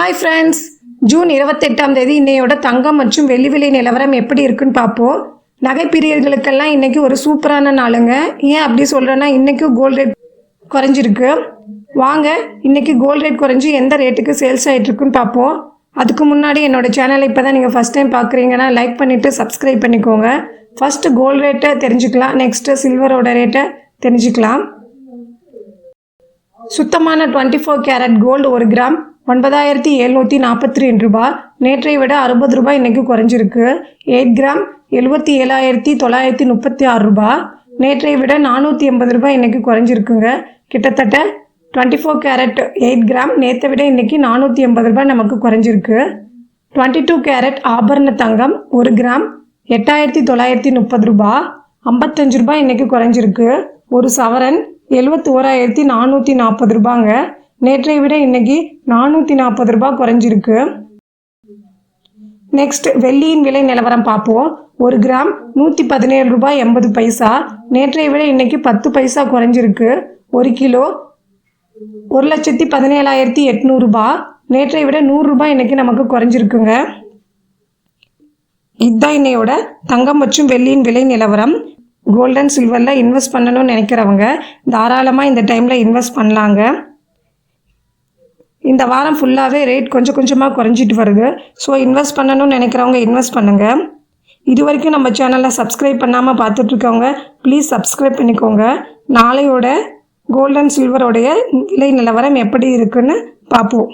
Hi friends June இருபத்தெட்டாம் தேதி இன்னையோட தங்கம் மற்றும் வெள்ளி விலை நிலவரம் எப்படி இருக்குன்னு பார்ப்போம். நகை பிரியர்களுக்கெல்லாம் ஒரு சூப்பரான நாளுங்க. ஏன் அப்படி சொல்கிறேன்னா இன்றைக்கும் கோல்ட் ரேட் குறைஞ்சிருக்கு. வாங்க இன்னைக்கு கோல்ட் ரேட் குறைஞ்சி எந்த ரேட்டுக்கு சேல்ஸ் ஆகிட்டு இருக்குன்னு பார்ப்போம். அதுக்கு முன்னாடி என்னோட சேனலை இப்போ தான் நீங்கள் ஃபஸ்ட் டைம் பார்க்குறீங்கன்னா லைக் பண்ணிவிட்டு சப்ஸ்கிரைப் பண்ணிக்கோங்க. ஃபஸ்ட்டு கோல்ட் ரேட்டை தெரிஞ்சுக்கலாம் நெக்ஸ்ட்டு சில்வரோட ரேட்டை தெரிஞ்சுக்கலாம். சுத்தமான டுவெண்ட்டி ஃபோர் கேரட் கோல்டு ஒரு கிராம் ஒன்பதாயிரத்தி எழுநூற்றி நாற்பத்தி ரெண்டு ரூபாய். நேற்றை விட அறுபது ரூபாய் இன்னைக்கு குறைஞ்சிருக்கு. எயிட் கிராம் எழுபத்தி ஏழாயிரத்தி தொள்ளாயிரத்தி முப்பத்தி ஆறு ரூபாய். நேற்றை விட நானூற்றி எண்பது ரூபாய் இன்னைக்கு குறைஞ்சிருக்குங்க. கிட்டத்தட்ட twenty four carat eight gram நேற்றை விட இன்றைக்கி நானூற்றி எண்பது ரூபாய் நமக்கு குறைஞ்சிருக்கு. டுவெண்ட்டி டூ கேரட் ஆபரண தங்கம் ஒரு கிராம் எட்டாயிரத்தி தொள்ளாயிரத்தி முப்பது ரூபாய். ஐம்பத்தஞ்சு ரூபாய் இன்றைக்கி குறைஞ்சிருக்கு. ஒரு சவரன் எழுபத்தி ஓராயிரத்தி நானூற்றி நாற்பது ரூபாங்க. நேற்றை விட இன்னைக்கு நானூற்றி நாற்பது ரூபாய் குறைஞ்சிருக்கு. நெக்ஸ்ட் வெள்ளியின் விலை நிலவரம் பார்ப்போம். ஒரு கிராம் நூற்றி பதினேழு ரூபாய் எண்பது பைசா. நேற்றை விட இன்னைக்கு பத்து பைசா குறைஞ்சிருக்கு. ஒரு கிலோ ஒரு லட்சத்தி பதினேழாயிரத்தி எட்நூறுபா நேற்றை விட நூறுரூபா இன்னைக்கு நமக்கு குறைஞ்சிருக்குங்க. இதுதான் இன்னையோட தங்கம் மற்றும் வெள்ளியின் விலை நிலவரம். கோல்டன் சில்வரில் இன்வெஸ்ட் பண்ணணும்னு நினைக்கிறவங்க தாராளமாக இந்த டைமில் இன்வெஸ்ட் பண்ணலாங்க. இந்த வாரம் ஃபுல்லாகவே ரேட் கொஞ்சம் கொஞ்சமாக குறைஞ்சிட்டு வருது. ஸோ இன்வெஸ்ட் பண்ணணும்னு நினைக்கிறவங்க இன்வெஸ்ட் பண்ணுங்கள் இது வரைக்கும் நம்ம சேனலை சப்ஸ்கிரைப் பண்ணாமல் பார்த்துட்ருக்கவங்க ப்ளீஸ் சப்ஸ்கிரைப் பண்ணிக்கோங்க. நாளையோட கோல்டன் சில்வரோடைய விலை நிலவரம் எப்படி இருக்குன்னு பார்ப்போம்.